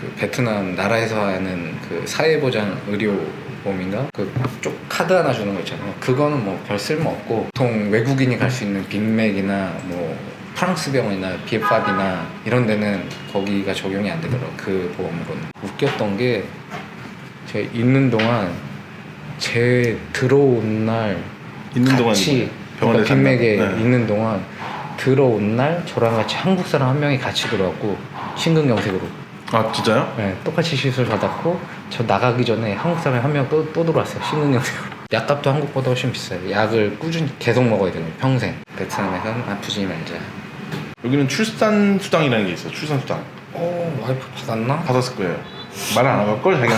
그 베트남 나라에서 하는 그 사회보장 의료보험인가 그쪽 카드 하나 주는 거 있잖아요. 그거는 뭐 별 쓸모 없고 보통 외국인이 갈 수 있는 빅맥이나 뭐 프랑스 병원이나 비에팝이나 이런 데는 거기가 적용이 안 되더라고 그 보험으로는 웃겼던 게 제가 있는 동안 제 들어온 날 있는 동안 같이 병원에 그러니까 빅맥에. 네. 있는 동안 들어온 날 저랑 같이 한국 사람 한 명이 같이 들어왔고 심근경색으로 아 진짜요? 네, 똑같이 시술 받았고 저 나가기 전에 한국 사람이 한 명 또 또 들어왔어요 심근경색으로 약값도 한국보다 훨씬 비싸요 약을 꾸준히 계속 먹어야 되거든요 평생 베트남에서는 아프지 말자 여기는 출산 수당이라는 게 있어. 출산 수당 어 와이프 받았나? 받았을 거예요. 말안 하고 걸 자기가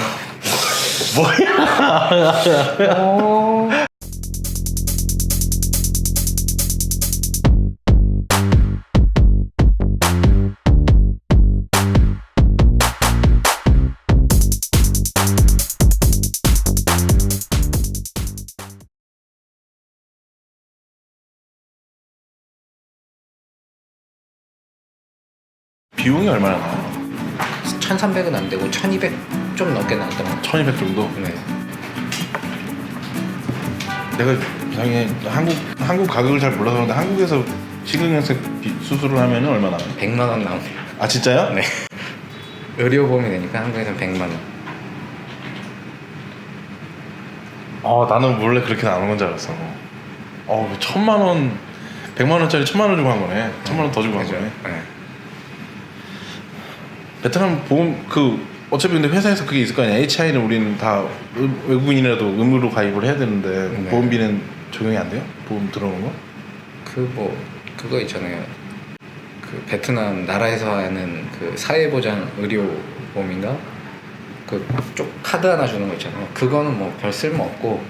뭐야? 어... 비용이 얼마나 나요? 1300은 안 되고 1200 좀 넘게 나왔던 것 같아요 1200 정도? 네. 내가 이상하게 한국 한국 가격을 잘 몰라서 그런데 한국에서 비- 수술을 하면 얼마 나요? 100만 원 나오네요 아 진짜요? 네. 의료보험이 되니까 한국에서는 100만 원. 어 나는 원래 그렇게 나오는 건 줄 알았어. 어 천만 원, 백만 원짜리 천만 원 주고 한 거네. 천만 원 더 주고 한? 거네. 네. 베트남 보험 그 어차피 근데 회사에서 그게 있을 거 아니야. HI는 우리는 다 의- 외국인이라도 의무로 가입을 해야 되는데 네. 보험비는 적용이 안 돼요? 보험 들어오는 거? 그 뭐 그거 있잖아요. 그 베트남 나라에서 하는 그 사회보장 의료 보험인가 그 쪽 카드 하나 주는 거 있잖아요. 그거는 뭐 별 쓸모 없고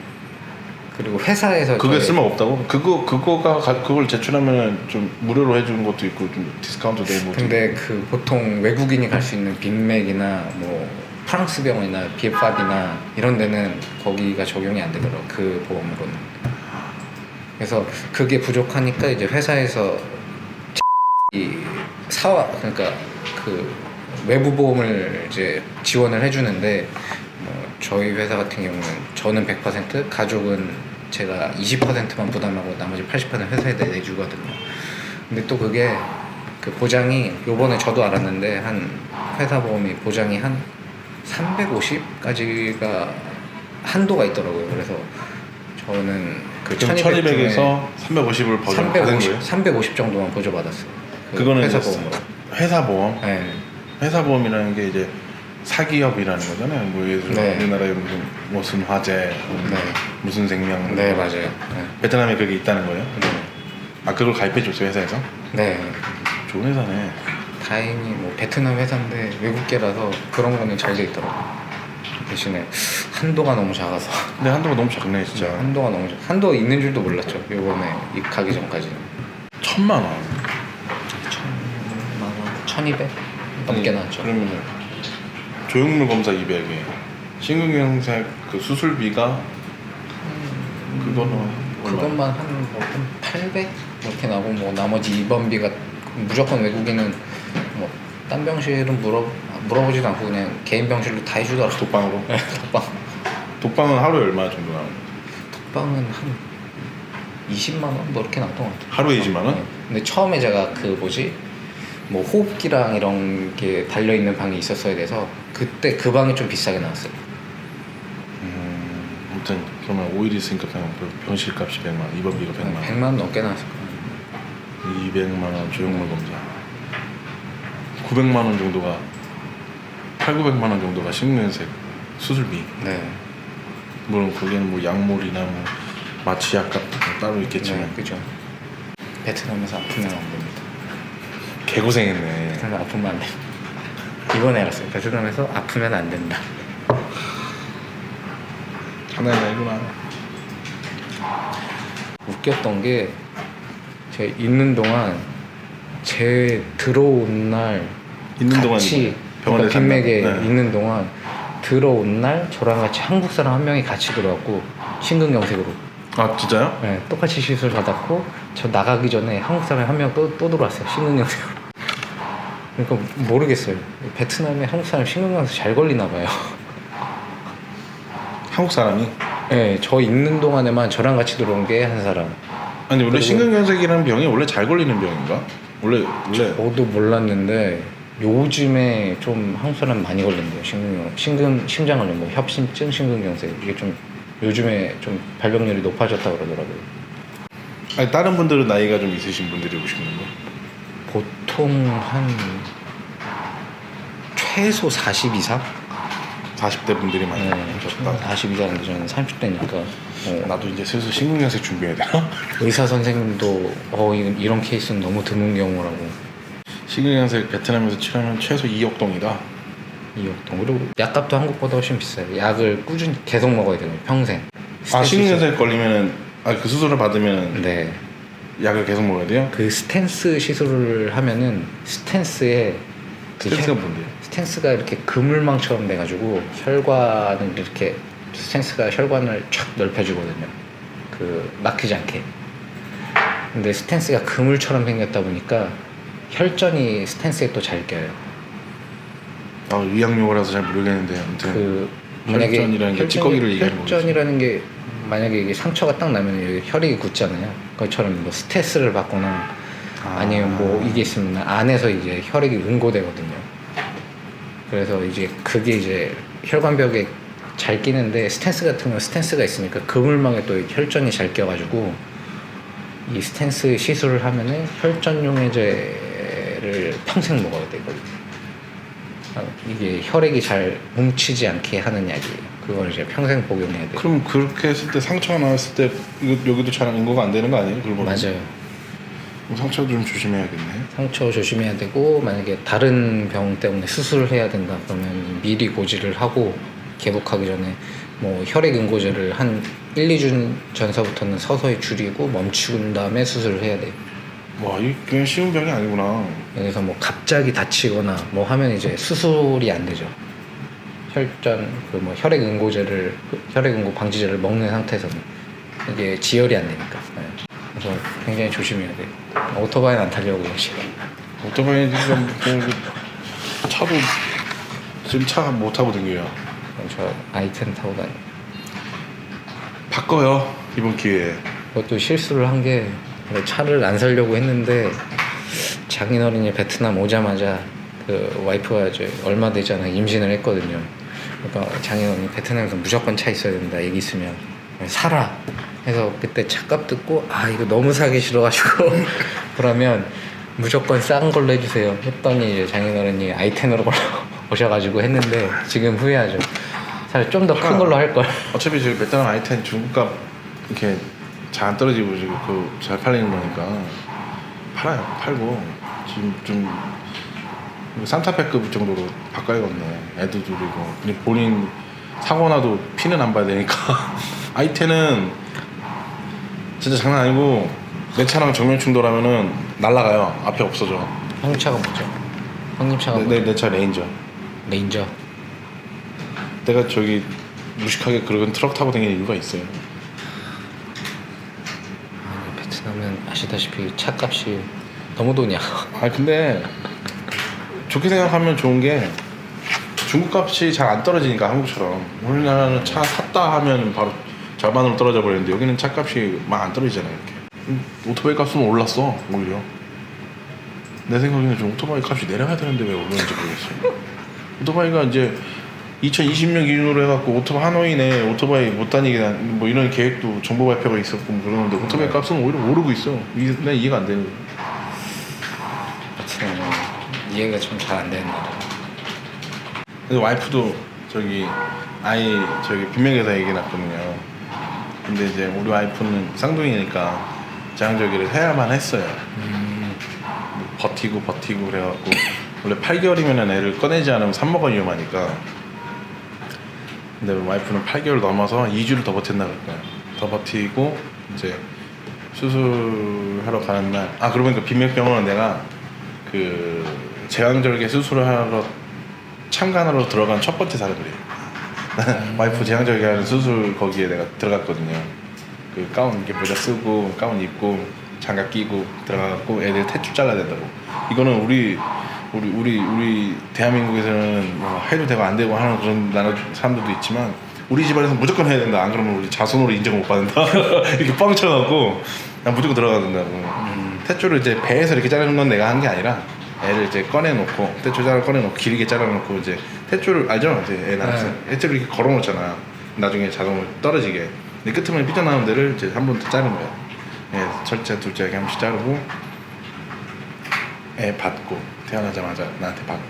그리고 회사에서 그게 쓸모 없다고? 그거 그거가 가- 그걸 제출하면 좀 무료로 해주는 것도 있고 좀 디스카운트 되는 것도 근데 그 보통 외국인이 갈 수 있는 빅맥이나 뭐 프랑스 병원이나 비에팝이나 이런 데는 거기가 적용이 안 되더라고 그 보험으로는. 그래서 그게 부족하니까 이제 회사에서 이 사와 그러니까 그 외부 보험을 이제 지원을 해주는데 뭐 저희 회사 같은 경우는 저는 100% 가족은 제가 20%만 부담하고 나머지 80%는 회사에 내주거든요. 근데 또 그게 그 보장이 요번에 저도 알았는데 한 회사 보험이 보장이 한 350까지가 한도가 있더라고요. 그래서 저는 그 지금 1200 중에 1200에서 350을 버전 받은 350, 거예요? 350 정도만 보조받았어요. 그 그거는 회사 보험으로. 회사 보험. 네. 회사 보험이라는 게 이제 사기업이라는 거잖아요. 뭐 예를 들어 네. 우리나라에 무슨 무슨 화재, 무슨, 네. 무슨 생명. 네, 맞아요. 네. 베트남에 그게 있다는 거예요? 네. 아 그걸 가입해 줬어요 회사에서? 네. 좋은 회사네. 다행히 뭐 베트남 회사인데 외국계라서 그런 거는 잘 돼 있더라고요. 대신에 한도가 너무 작아서 근데 한도가 너무 작네 진짜. 한도가 너무 작. 한도 있는 줄도 몰랐죠. 요번에 입가기 전까지는. 천만 원. 천만 원, 천이백 넘게 아니, 나왔죠. 그러면은 조형물 검사 200에 심근경색 그 수술비가 그거는 얼마? 그것만 한뭐한 800 이렇게 나고 뭐 나머지 입원비가 무조건 외국인은 뭐 딴 병실은 물어 물어보지도 않고 그냥 개인 병실로 다 해주더라고. 독방으로. 네, 독방. 독방은 하루에 얼마 정도 나와요? 독방은 한 20만 원 뭐 이렇게 나왔던 것 같아요. 하루에 20만 원? 네. 근데 처음에 제가 그 뭐지 뭐 호흡기랑 이런 게 달려 있는 방이 있었어야 돼서 그때 그 방이 좀 비싸게 나왔어요. 음, 아무튼 그러면 5일 있으니까 그냥 그 병실 값이 100만 원, 입원비가 100만 원. 100만 원 넘게 나왔을 거예요. 200만 원 조형물 검사 900만 원 정도가 8, 900만 원 정도가 심근색 수술비 네. 물론 거기는 뭐 약물이나 뭐 마취약 같은 거 따로 있겠지만 네, 그죠. 베트남에서 아프면 안 됩니다. 개고생했네 베트남 아프면 안 돼. 이번에 알았어요. 베트남에서 아프면 안 된다. 장난이 아니구나 웃겼던 게 제가 있는 동안 제 들어온 날 있는 동안 같이 병원에 그러니까 빅맥에. 네. 있는 동안 들어온 날 저랑 같이 한국 사람 한 명이 같이 들어왔고 심근경색으로 아 진짜요? 네, 똑같이 시술 받았고 저 나가기 전에 한국 사람이 한명 또 또 들어왔어요 심근경색으로 그러니까 모르겠어요. 베트남에 한국 사람 신경망서 잘 걸리나 봐요. 한국 사람이 네, 저 있는 동안에만 저랑 같이 들어온 게 한 사람. 아니 원래 심근경색이라는 병이 원래 잘 걸리는 병인가? 원래 원래 저도 몰랐는데 요즘에 좀 한국 사람 많이 걸린대요. 심근, 심근, 심장 걸린 뭐 협심증, 심근경색 이게 좀 요즘에 좀 발병률이 높아졌다 그러더라고요. 아니 다른 분들은 나이가 좀 있으신 분들이 오시는 거? 보통 한 최소 40 이상? 40대 분들이 많이 네, 오셨다. 40 이상인데 저는 30대니까 어, 나도 이제 슬슬 심근경색 준비해야 되나? 의사 선생님도 어 이런, 이런 케이스는 너무 드문 경우라고 심근경색 베트남에서 치료하면 최소 2억 동이다. 이억동 그리고 약값도 한국보다 훨씬 비싸요. 약을 꾸준히 계속 먹어야 돼요. 평생. 아 심근경색 걸리면은 아 그 수술을 받으면. 네. 약을 계속 먹어야 돼요? 그 스탠스 시술을 하면은 스탠스에 그 스탠스가 혈- 뭔데요? 스탠스가 이렇게 그물망처럼 돼가지고 혈관을 이렇게 스탠스가 혈관을 쫙 넓혀주거든요. 그 막히지 않게. 근데 스탠스가 그물처럼 생겼다 보니까 혈전이 스탠스에 또 잘 껴요. 아 의학용어라서 잘 모르겠는데 아무튼 그 만약에 혈전이라는 게 혈전이- 찌꺼기를 얘기하는 거겠지. 혈전이라는 게 만약에 이게 상처가 딱 나면 여기 혈이 굳잖아요. 그것처럼 뭐 스트레스를 받거나 아. 아니면 뭐 이게 있으면 안에서 이제 혈액이 응고되거든요. 그래서 이제 그게 이제 혈관벽에 잘 끼는데 스탠스 같은 경우 스탠스가 있으니까 그물망에 또 혈전이 잘 껴가지고 이 스탠스 시술을 하면은 혈전 용해제를 평생 먹어야 되거든요. 아, 이게 혈액이 잘 뭉치지 않게 하는 약이에요. 그걸 이제 평생 복용해야 돼요. 그럼 그렇게 했을 때 상처가 나왔을 때 이거 여기도 잘 인고가 안 되는 거 아니에요? 그걸? 맞아요. 상처 좀 조심해야겠네. 상처 조심해야 되고 만약에 다른 병 때문에 수술을 해야 된다 그러면 미리 고지를 하고 개복하기 전에 뭐 혈액 응고제를 한 1, 2주 전서부터는 서서히 줄이고 멈춘 다음에 수술을 해야 돼요. 와, 이 그냥 쉬운 병이 아니구나. 그래서 뭐 갑자기 다치거나 뭐 하면 이제 수술이 안 되죠. 혈전 그 뭐 혈액 응고제를 혈액 응고 방지제를 먹는 상태에서는 이게 지혈이 안 되니까. 네. 그래서 굉장히 조심해야 돼 요. 오토바이는 안 타려고 지금. 오토바이 지금 그 차도 지금 차 못 타고 다녀요. 저 아이템 타고 다니. 바꿔요 이번 기회에. 그것도 실수를 한게 차를 안 살려고 했는데 장인어른이 베트남 오자마자 그 와이프가 이제 얼마 되지 않아 임신을 했거든요. 그러니까 장인어른이 베트남에서 무조건 차 있어야 된다 얘기 있으면 사라. 해서 그때 차값 듣고 아 이거 너무 사기 싫어가지고 그러면 무조건 싼 걸로 해주세요. 했더니 이제 장인어른이 아이텐으로 걸로 오셔가지고 했는데 지금 후회하죠. 사실 좀 더 큰 걸로 할 걸. 어차피 지금 베트남 아이텐 중국값 이렇게 잘 안 떨어지고 지금 그 잘 팔리는 거니까 팔아요. 팔고 지금 좀 산타페급 정도로 바꿔야겠네. 애도 줄이고 본인 사고 나도 피는 안 봐야 되니까 아이텐은 진짜 장난 아니고 내 차랑 정면 충돌하면은 날라가요. 앞에 없어져. 형님 차가 뭐죠? 형님 차가 뭐죠? 내차 레인저. 레인저. 내가 저기 무식하게 그런 트럭 타고 다니는 이유가 있어요. 베트남은 아시다시피 차값이 너무 돈이야. 아 근데 좋게 생각하면 좋은 게 중국 값이 잘 안 떨어지니까 한국처럼. 우리나라는 차 샀다 하면 바로 절반으로 떨어져 버리는데 여기는 차 값이 막 안 떨어지잖아요 이렇게. 음, 오토바이 값은 올랐어 오히려. 내 생각에는 좀 오토바이 값이 내려가야 되는데 왜 오르는지 모르겠어요. 오토바이가 이제 2020년 기준으로 해갖고 오토바이 하노이네 오토바이 못 다니게 한- 뭐 이런 계획도 정보 발표가 있었고 뭐 그러는데 오토바이 값은 오히려 오르고 있어 이게 난 이해가 안 되는 거야 베트남은 이해가 좀 잘 안 되는 나라. 근데 와이프도 저기 아이 저기 빈명에서 얘기 났거든요. 근데 이제 우리 와이프는 쌍둥이니까 장저기를 해야만 했어요. 버티고 버티고 그래갖고 원래 8개월이면 애를 꺼내지 않으면 산모가 위험하니까. 근데 와이프는 8개월 넘어서 2주를 더 버텼나 그럴까요? 더 버티고 이제 수술하러 가는 날. 아 그러고 보니까 빈맥병원은 내가 그 제왕절개 수술을 하러 참관하러 들어간 첫 번째 사람들이에요. 와이프 제왕절개 하는 수술 거기에 내가 들어갔거든요. 그 가운 이렇게 모자 쓰고 가운 입고 장갑 끼고 들어가갖고 애들 탯줄 잘라야 된다고. 이거는 우리 우리 우리 우리 대한민국에서는 뭐 해도 되고 안 되고 하는 그런 나라 사람들도 있지만 우리 집안에서 무조건 해야 된다. 안 그러면 우리 자손으로 인정을 못 받는다. 이렇게 뻥 쳐갖고 난 무조건 들어가야 된다고. 태초를 이제 배에서 이렇게 자르는 건 내가 한 게 아니라 애를 이제 꺼내놓고 태초 자를 꺼내놓고 길게 잘라놓고 이제 태초를 알죠? 이제 애 낳았어. 태초를 이렇게 걸어놓잖아. 나중에 자동으로 떨어지게. 근데 끄트머리 삐져나온 데를 이제 한 번 더 자른 거야. 애 첫째, 둘째 이렇게 한 번씩 자르고 애 받고 태어나자마자 나한테 받고.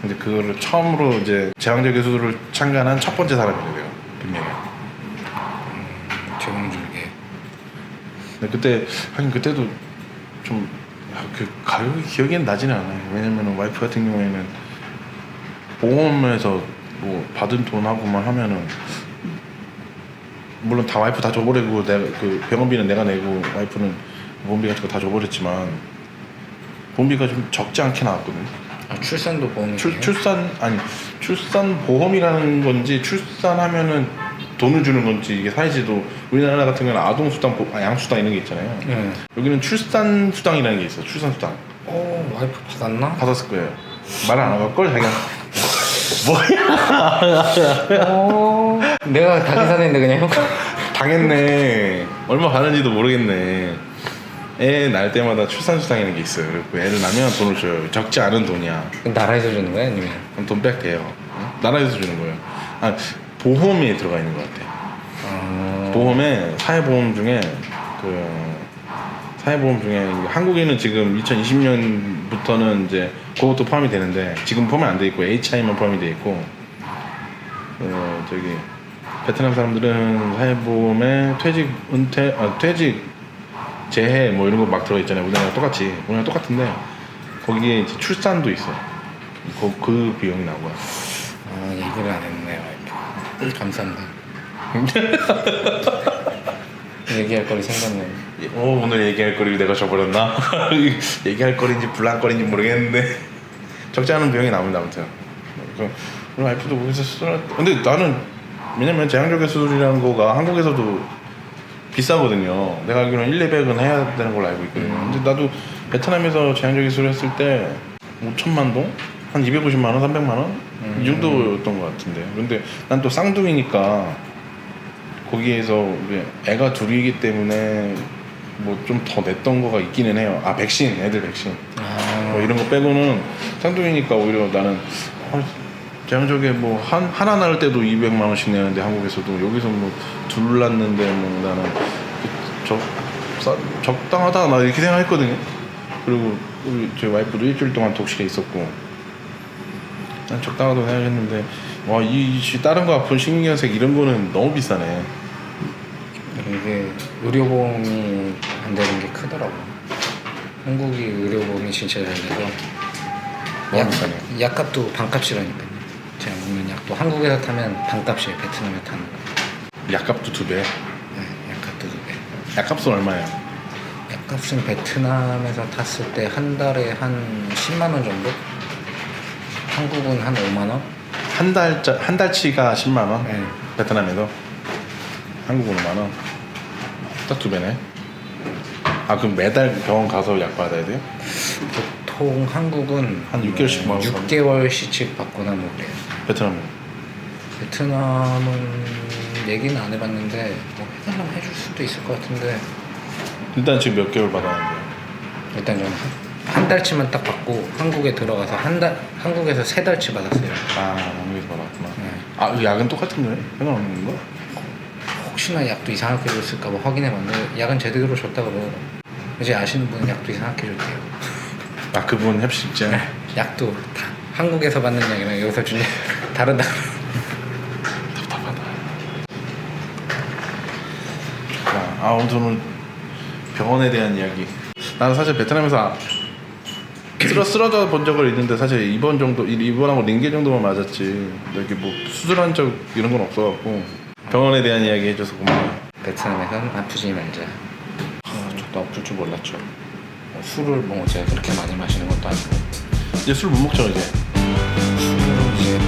근데 그거를 처음으로 이제 제왕적 예술을 참관한 첫 번째 사람이래요. 분명히. 제공줄게. 근데 그때 하긴 그때도 좀 그 가격이 기억이 나지는 않아요. 왜냐면 와이프 같은 경우에는 보험에서 뭐 받은 돈하고만 하면은 물론 다 와이프 다 줘버리고 내가 그 병원비는 내가 내고 와이프는 보험비 같은 거 다 줘버렸지만 보험비가 좀 적지 않게 나왔거든. 아, 출산도 보험이 출, 출산 아니 출산 보험이라는 건지 출산하면은 돈을 주는 건지 이게 사이즈도 우리나라 같은 경우는 아동 수당 보- 아, 양 수당 이런 게 있잖아요. 네. 여기는 출산 수당이라는 게 있어. 출산 수당 어 와이프 받았나? 받았을 거예요. 말안 하고 걸 자기가 어 내가 다 계산했는데 그냥 형. 당했네. 얼마 받는지도 모르겠네. 애 낳을 때마다 출산 수당이라는 게 있어요. 그리고 애를 낳으면 돈을 줘요. 적지 않은 돈이야. 나라에서 주는 거야 아니면? 그럼 돈 뺄게요. 나라에서 주는 거예요. 아 보험에 들어가 있는 것 같아. 어... 보험에 사회보험 중에 그 사회보험 중에 한국에는 지금 2020년부터는 이제 그것도 포함이 되는데 지금 포함이 안 돼 있고 HI만 포함이 돼 있고 어 저기 베트남 사람들은 사회보험에 퇴직 은퇴 아, 퇴직 재해 뭐 이런 거 막 들어 있잖아요 우리나라 똑같이 우리나라 똑같은데 거기에 이제 출산도 있어 그, 그 비용이 나오고 아 얘기를 안 했네 와이프. 감사합니다. 얘기할 거리 생겼네. 어, 오늘 얘기할 거리를 내가 줘버렸나? 얘기할 거리인지 불안 거리인지 모르겠는데 적지 않은 비용이 나옵니다 아무튼 그 우리 와이프도 거기서 수술 근데 나는 왜냐면 제왕적의 수술이라는 거가 한국에서도 비싸거든요 내가 알기로는 1, 200은 해야 되는 걸로 알고 있거든요 근데 나도 베트남에서 제왕적인 수술 했을 때 5천만 동? 한 250만 원, 300만 원? 이 정도였던 것 같은데 근데 난 또 쌍둥이니까 거기에서 애가 둘이기 때문에 뭐 좀 더 냈던 거가 있기는 해요. 아 백신, 애들 백신. 아 뭐 이런 거 빼고는 쌍둥이니까 오히려 나는 어, 제왕적에 뭐 한 하나 낳을 때도 200만 원씩 내는데 한국에서도 여기서 뭐둘 낳는데 뭐 나는 적 싸- 적당하다 나 이렇게 생각했거든요. 그리고 우리 제 와이프도 일주일 동안 독실에 있었고 난 적당하다고 생각했는데 와이 다른 거 아픈 식민경색 이런 거는 너무 비싸네. 이게 의료보험이 안 되는 게 크더라고. 한국이 의료보험이 진짜 잘 돼서 너무 비싸네. 약값도 반값이라니까요. 제가 먹는 약도 한국에서 타면 반값이에요. 베트남에 타는 거. 약값도 두 배. 네, 약값도 두 배. 약값은 얼마예요? 약값은 베트남에서 탔을 때 한 달에 한 10만 원 정도? 한국은 한 5만 원? 한 달짜 한 달치가 10만 원. 네. 베트남에도 한국은 5만 원. 딱 두 배네. 아 그럼 매달 병원 가서 약 받아야 돼요? 보통 한국은 한 6개월씩 뭐 받고 6개월씩 받거나 뭐 그래요. 베트남. 베트남은 얘기는 안 해봤는데 뭐 해달라면 해줄 수도 있을 것 같은데 일단 지금 몇 개월 받았는데. 일단 저는 한, 한 달치만 딱 받고 한국에 들어가서 한 달 한국에서 세 달치 받았어요. 아 한국에서 받았구나. 네. 아그 약은 똑같은 거예요? 상관없는 거? 혹시나 약도 이상하게 줬을까 봐 확인해봤는데 약은 제대로 줬다 그러고 이제 아시는 분은 약도 이상하게 줬대요. 아 그분 협식자. 약도 다 한국에서 받는 약이랑 여기서 준약 다르다. 답답하다. 자, 아 오늘 저는 병원에 대한 이야기. 나는 사실 베트남에서 아- 쓰러 쓰러져 본 적은 있는데 사실 입원 정도 이- 입원하고 링게 정도만 맞았지. 이렇게 뭐 수술한 적 이런 건 없어갖고 병원에 대한 이야기 해줘서 고마워. 베트남에선 아프지 말자. 어, 저도 아플 줄 몰랐죠. 뭐 술을 뭐 제가 그렇게 많이 마시는 것도 아니고. 이제 술 못 먹죠 이제. 술을 이제